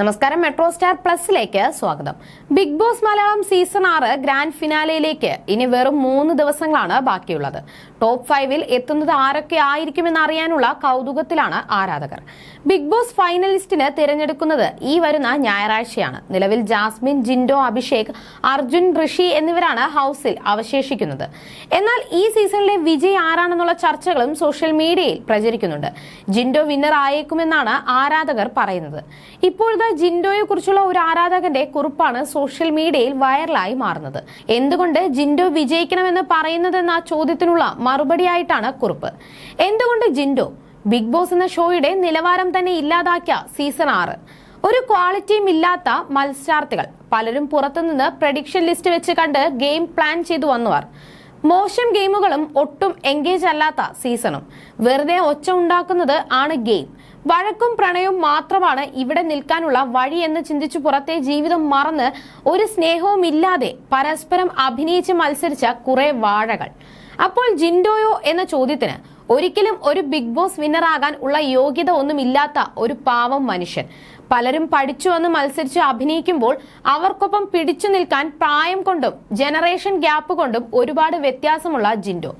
നമസ്കാരം. Metro star പ്ലസിലേക്ക് സ്വാഗതം. ബിഗ് ബോസ് മലയാളം സീസൺ ആറ് ഗ്രാൻഡ് ഫിനാലയിലേക്ക് ഇനി വെറും മൂന്ന് ദിവസങ്ങളാണ് ബാക്കിയുള്ളത്. ടോപ്പ് ഫൈവിൽ എത്തുന്നത് ആരൊക്കെ ആയിരിക്കുമെന്ന് അറിയാനുള്ള കൗതുകത്തിലാണ് ആരാധകർ. ബിഗ് ബോസ് ഫൈനലിസ്റ്റിന് തിരഞ്ഞെടുക്കുന്നത് ഈ വരുന്ന ഞായറാഴ്ചയാണ്. നിലവിൽ ജാസ്മിൻ ജിൻഡോ അഭിഷേക് അർജുൻ ഋഷി എന്നിവരാണ് ഹൗസിൽ അവശേഷിക്കുന്നത്. എന്നാൽ ഈ സീസണിലെ വിജയ് ആരാണെന്നുള്ള ചർച്ചകളും സോഷ്യൽ മീഡിയയിൽ പ്രചരിക്കുന്നുണ്ട്. ജിൻഡോ വിന്നർ ആയേക്കുമെന്നാണ് ആരാധകർ പറയുന്നത്. ഇപ്പോഴത്തെ ജിൻഡോയെ കുറിച്ചുള്ള ഒരു ആരാധകന്റെ കുറിപ്പാണ് സോഷ്യൽ മീഡിയയിൽ വൈറലായി മാറുന്നത്. എന്തുകൊണ്ട് ജിൻഡോ വിജയിക്കണമെന്ന് പറയുന്നതെന്ന ചോദ്യത്തിനുള്ള മറുപടിയായിട്ടാണ് കുറിപ്പ്. എന്തുകൊണ്ട് ജിൻഡോ ബിഗ് ബോസ് എന്ന ഷോയുടെ നിലവാരം തന്നെ ഇല്ലാതാക്കിയ സീസൺ ആറ്? ഒരു ക്വാളിറ്റിയും ഇല്ലാത്ത മത്സരാർത്ഥികൾ. പലരും പുറത്തുനിന്ന് പ്രഡിക്ഷൻ ലിസ്റ്റ് വെച്ച് കണ്ട് ഗെയിം പ്ലാൻ ചെയ്തു വന്നവർ. മോശം ഗെയിമുകളും ഒട്ടും എൻഗേജ് അല്ലാത്ത സീസണും. വെറുതെ ഒച്ച ഉണ്ടാക്കുന്നത് ആണ് ഗെയിം. വഴക്കും പ്രണയവും മാത്രമാണ് ഇവിടെ നിൽക്കാനുള്ള വഴിയെന്ന് ചിന്തിച്ചു പുറത്തെ ജീവിതം മറന്ന് ഒരു സ്നേഹവും ഇല്ലാതെ പരസ്പരം അഭിനയിച്ച് മത്സരിച്ച കുറെ വാഴകൾ. അപ്പോൾ ജിൻഡോയോ എന്ന ചോദ്യത്തിന് ഒരിക്കലും ഒരു ബിഗ് ബോസ് വിന്നറാകാൻ ഉള്ള യോഗ്യത ഒന്നുമില്ലാത്ത ഒരു പാവം മനുഷ്യൻ. പലരും പഠിച്ചു വന്ന് മത്സരിച്ച് അഭിനയിക്കുമ്പോൾ അവർക്കൊപ്പം പിടിച്ചു നിൽക്കാൻ പ്രായം കൊണ്ടും ജനറേഷൻ ഗ്യാപ്പ് കൊണ്ടും ഒരുപാട് വ്യത്യാസമുള്ള ജിൻഡോ.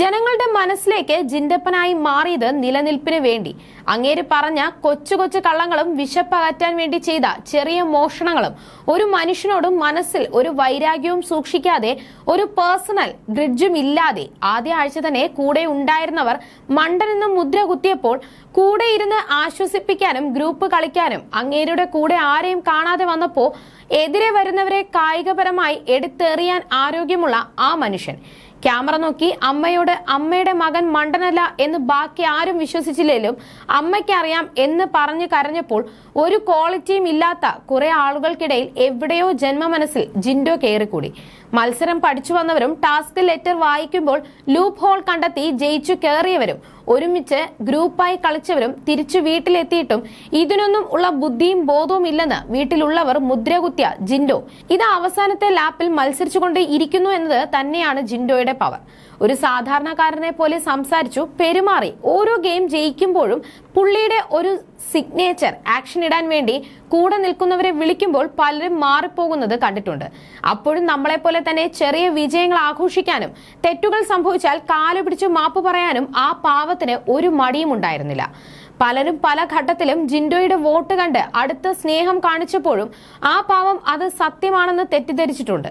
ജനങ്ങളുടെ മനസ്സിലേക്ക് ജിൻഡപ്പനായി മാറിയത് നിലനിൽപ്പിന് വേണ്ടി. അങ്ങേര് പറഞ്ഞ കൊച്ചു കൊച്ചു കള്ളങ്ങളും വിശപ്പകറ്റാൻ വേണ്ടി ചെയ്ത ചെറിയ മോഷണങ്ങളും ഒരു മനുഷ്യനോടും മനസ്സിൽ ഒരു വൈരാഗ്യവും സൂക്ഷിക്കാതെ ഒരു പേഴ്സണൽ ഗ്രിഡ്ജും ഇല്ലാതെ ആദ്യ ആഴ്ച തന്നെ കൂടെ ഉണ്ടായിരുന്നവർ മണ്ടനെന്ന് മുദ്ര കുത്തിയപ്പോൾ കൂടെ ഇരുന്ന് ആശ്വസിപ്പിക്കാനും ഗ്രൂപ്പ് കളിക്കാനും അങ്ങേരുടെ കൂടെ ആരെയും കാണാതെ വന്നപ്പോൾ എതിരെ വരുന്നവരെ കായികപരമായി എടുത്തെറിയാൻ ആരോഗ്യമുള്ള ആ മനുഷ്യൻ. ക്യാമറ നോക്കി അമ്മയോട് അമ്മയുടെ മകൻ മണ്ടനല്ല എന്ന് ബാക്കി ആരും വിശ്വസിച്ചില്ലെങ്കിലും അമ്മയ്ക്കറിയാം എന്ന് പറഞ്ഞ് കരഞ്ഞപ്പോൾ ഒരു ക്വാളിറ്റിയും ഇല്ലാത്ത കുറെ ആളുകൾക്കിടയിൽ എവിടെയോ ജന്മ മനസ്സിൽ ജിൻഡോ കയറിക്കൂടി. മത്സരം പഠിച്ചു വന്നവരും ടാസ്ക് ലെറ്റർ വായിക്കുമ്പോൾ ലൂപ്പ് ഹോൾ കണ്ടെത്തി ജയിച്ചു കയറിയവരും ഒരുമിച്ച് ഗ്രൂപ്പായി കളിച്ചവരും തിരിച്ചു വീട്ടിലെത്തിയിട്ടും ഇതിനൊന്നും ഉള്ള ബുദ്ധിയും ബോധവും ഇല്ലെന്ന് വീട്ടിലുള്ളവർ മുദ്രകുത്തിയ ജിൻഡോ. ഇത് അവസാനത്തെ ലാപ്പിൽ മത്സരിച്ചുകൊണ്ട് ഇരിക്കുന്നു എന്നത് തന്നെയാണ് ജിൻഡോയുടെ പവർ. ഒരു സാധാരണക്കാരനെ പോലെ സംസാരിച്ചു പെരുമാറി ഓരോ ഗെയിം ജയിക്കുമ്പോഴും പുള്ളിയുടെ ഒരു സിഗ്നേച്ചർ ആക്ഷൻ ഇടാൻ വേണ്ടി കൂടെ നിൽക്കുന്നവരെ വിളിക്കുമ്പോൾ പലരും മാറിപ്പോകുന്നത് കണ്ടിട്ടുണ്ട്. അപ്പോഴും നമ്മളെ പോലെ തന്നെ ചെറിയ വിജയങ്ങൾ ആഘോഷിക്കാനും തെറ്റുകൾ സംഭവിച്ചാൽ കാലുപിടിച്ച് മാപ്പ് പറയാനും ആ പാവത്തിന് ഒരു മടിയും ഉണ്ടായിരുന്നില്ല പലരും പല ഘട്ടത്തിലും ജിൻഡോയുടെ വോട്ട് കണ്ട് അടുത്ത സ്നേഹം കാണിച്ചപ്പോഴും ആ പാവം അത് സത്യമാണെന്ന് തെറ്റിദ്ധരിച്ചിട്ടുണ്ട്.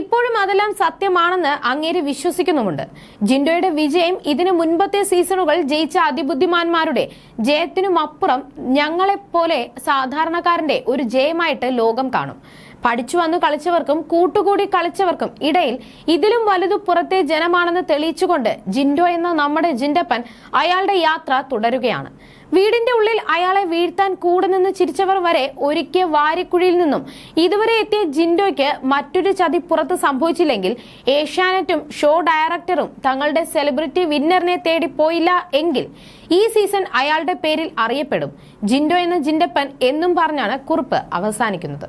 ഇപ്പോഴും അതെല്ലാം സത്യമാണെന്ന് അങ്ങേര് വിശ്വസിക്കുന്നുമുണ്ട്. ജിൻഡോയുടെ വിജയം ഇതിനു മുൻപത്തെ സീസണുകൾ ജയിച്ച അതിബുദ്ധിമാന്മാരുടെ ജയത്തിനുമപ്പുറം ഞങ്ങളെപ്പോലെ സാധാരണക്കാരന്റെ ഒരു ജയമായിട്ട് ലോകം കാണും. പഠിച്ചു വന്നു കളിച്ചവർക്കും കൂട്ടുകൂടി കളിച്ചവർക്കും ഇടയിൽ ഇതിലും വലുത് പുറത്തെ ജനമാണെന്ന് തെളിയിച്ചുകൊണ്ട് ജിൻഡോ എന്ന നമ്മുടെ ജിൻഡപ്പൻ അയാളുടെ യാത്ര തുടരുകയാണ്. വീടിന്റെ ഉള്ളിൽ അയാളെ വീഴ്ത്താൻ കൂടെ നിന്ന് ചിരിച്ചവർ വരെ ഒരുക്കിയ വാരിക്കുഴിയിൽ നിന്നും ഇതുവരെ എത്തിയ ജിൻഡോയ്ക്ക് മറ്റൊരു ചതി പുറത്ത് സംഭവിച്ചില്ലെങ്കിൽ ഏഷ്യാനെറ്റും ഷോ ഡയറക്ടറും തങ്ങളുടെ സെലിബ്രിറ്റി വിന്നറിനെ തേടി പോയില്ല എങ്കിൽ ഈ സീസൺ അയാളുടെ പേരിൽ അറിയപ്പെടും. ജിൻഡോ എന്ന ജിൻഡപ്പൻ എന്നും പറഞ്ഞാണ് കുറിപ്പ് അവസാനിക്കുന്നത്.